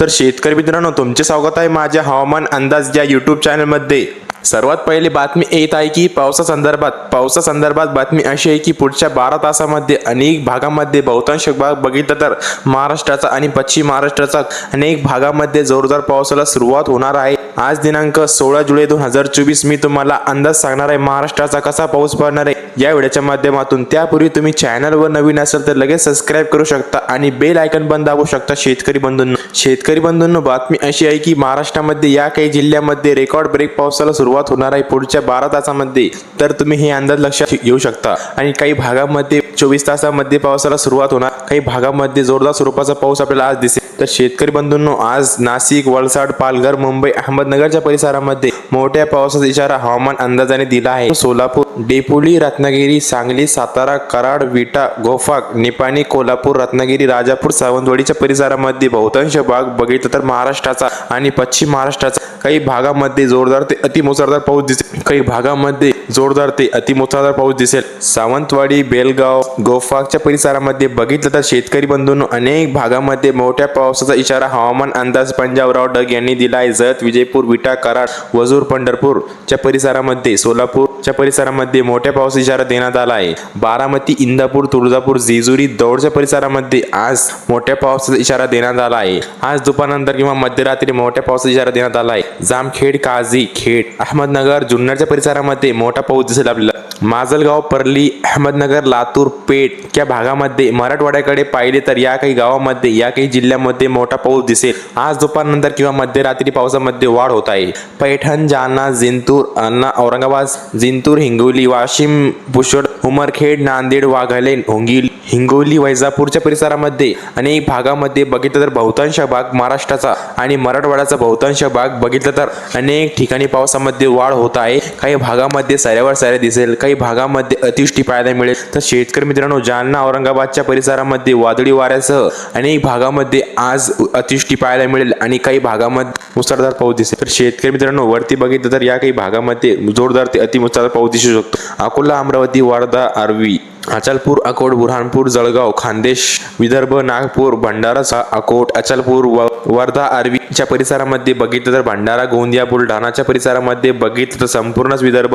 तर शेतकरी मित्रांनो तुमचे स्वागत आहे माझ्या हवामान अंदाज या यूट्यूब चॅनलमध्ये सर्वात पहिली बातमी येत आहे की पावसासंदर्भात पावसासंदर्भात बातमी अशी आहे की पुढच्या बारा तासामध्ये अनेक भागामध्ये बहुतांश भाग बघितलं तर महाराष्ट्राचा आणि पश्चिम महाराष्ट्राचा अनेक भागामध्ये जोरदार पावसाला सुरुवात होणार आहे. आज दिनांक सोळा जुलै दोन हजार चोवीस मी तुम्हाला अंदाज सांगणार आहे महाराष्ट्राचा कसा पाऊस पडणार आहे. या व्हिडिओच्या माध्यमातून त्यापूर्वी तुम्ही चॅनलवर नवीन असेल तर लगेच सबस्क्राईब करू शकता आणि बेल आयकन पण दाबू शकता शेतकरी बंधूंना. शेतकरी बंधूंना बातमी अशी आहे की महाराष्ट्रामध्ये या काही जिल्ह्यामध्ये रेकॉर्ड ब्रेक पावसाला सुरू सुरुवात होणार आहे पुढच्या बारा तासामध्ये. तर तुम्ही हे अंदाज लक्षात घेऊ शकता. आणि काही भागामध्ये चोवीस तासामध्ये पावसाला सुरुवात होणार. काही भागामध्ये जोरदार स्वरूपाचा पाऊस आपल्याला आज दिसेल. तर शेतकरी बंधूंनो आज नाशिक वलसाड पालघर मुंबई अहमदनगरच्या परिसरामध्ये मोठ्या पावसाचा इशारा हवामान अंदाजाने दिला आहे. सोलापूर डेपोली रत्नागिरी सांगली सातारा कराड विटा गोफाक निपाणी कोल्हापूर रत्नागिरी राजापूर सावंतवाडीच्या परिसरामध्ये बहुतांश भाग बघितलं तर महाराष्ट्राचा आणि पश्चिम महाराष्ट्राचा. काही भागामध्ये जोरदार ते अतिमुसळधार पाऊस दिसेल. काही भागामध्ये जोरदार ते अतिमुसळधार पाऊस दिसेल. सावंतवाडी बेलगाव गोफाकच्या परिसरामध्ये बघितलं तर शेतकरी बंधूंनो अनेक भागामध्ये मोठ्या पावसाचा इशारा हवामान अंदाज पंजाबराव डग यांनी दिला आहे जत विजयपूर विटा कराड वजूर पंढरपूरच्या परिसरामध्ये सोलापूरच्या परिसरामध्ये मोठ्या पाऊस इशारा देण्यात आला आहे बारामती इंदापूर तुळजापूर जेजुरी दौडच्या परिसरामध्ये आज मोठ्या पावसाचा इशारा देण्यात आला आहे आज दुपारनंतर किंवा मध्यरात्री मोठ्या पावसाचा इशारा देण्यात आला आहे जामखेड काझी खेड अहमदनगर जुन्नरच्या परिसरामध्ये मोठा पाऊस दिसेल आपल्याला माजलगाव परली अहमदनगर लातूर पेठ या भागामध्ये मराठवाड्याकडे पाहिले तर या काही गावामध्ये या काही जिल्ह्यामध्ये मोठा पाऊस दिसेल. आज दुपारनंतर किंवा मध्यरात्री पावसामध्ये वाढ होत आहे. पैठण जालना जिंतूर अन्ना औरंगाबाद जिंतूर हिंगोली वाशिम पुष्कळ उमरखेड नांदेड वाघाले होंगिल हिंगोली वैजापूरच्या परिसरामध्ये अनेक भागामध्ये बघितलं तर बहुतांश भाग महाराष्ट्राचा आणि मराठवाड्याचा बहुतांश भाग बघितलं तर अनेक ठिकाणी पावसामध्ये वाढ होत आहे. काही भागामध्ये साऱ्यावर सारे दिसेल काही भागामध्ये अतिवृष्टी पाहायला मिळेल. तर शेतकरी मित्रांनो जालना औरंगाबादच्या परिसरामध्ये वादळी वाऱ्यासह अनेक भागामध्ये आज अतिवृष्टी पाहायला मिळेल आणि काही भागामध्ये मुसळधार पाऊस दिसेल. तर शेतकरी मित्रांनो वरती बघितलं तर या काही भागामध्ये जोरदार ते अतिमुसळधार पाऊस दिसू शकतो. अकोला अमरावती वर्धा आरवी अचलपूर अकोट बुरहानपूर जळगाव खानदेश विदर्भ नागपूर भंडारा सा- अकोट अचलपूर व वर्धा आर्वीच्या परिसरामध्ये बघितलं तर भंडारा गोंदिया बुलढाणाच्या परिसरामध्ये बघितलं तर संपूर्णच विदर्भ